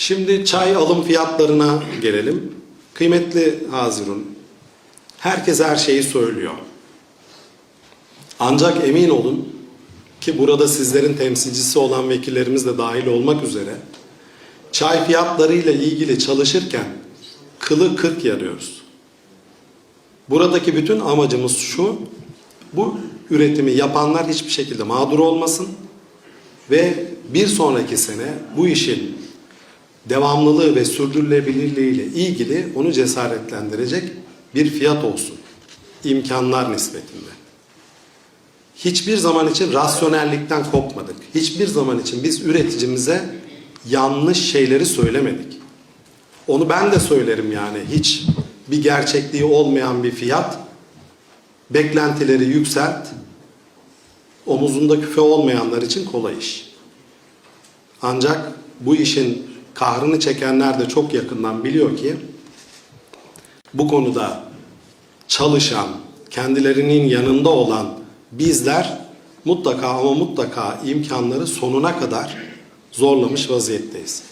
Şimdi çay alım fiyatlarına gelelim. Kıymetli Hazirun, herkes her şeyi söylüyor. Ancak emin olun ki burada sizlerin temsilcisi olan vekillerimiz de dahil olmak üzere çay fiyatlarıyla ilgili çalışırken kılı kırk yarıyoruz. Buradaki bütün amacımız şu, bu üretimi yapanlar hiçbir şekilde mağdur olmasın ve bir sonraki sene bu işin devamlılığı ve sürdürülebilirliği ile ilgili onu cesaretlendirecek bir fiyat olsun. İmkanlar nispetinde. Hiçbir zaman için rasyonellikten kopmadık. Hiçbir zaman için biz üreticimize yanlış şeyleri söylemedik. Onu ben de söylerim yani. Hiç bir gerçekliği olmayan bir fiyat beklentileri yükselt omuzunda küfe olmayanlar için kolay iş. Ancak bu işin kahrını çekenler de çok yakından biliyor ki bu konuda çalışan, kendilerinin yanında olan bizler mutlaka ama mutlaka imkanları sonuna kadar zorlamış vaziyetteyiz.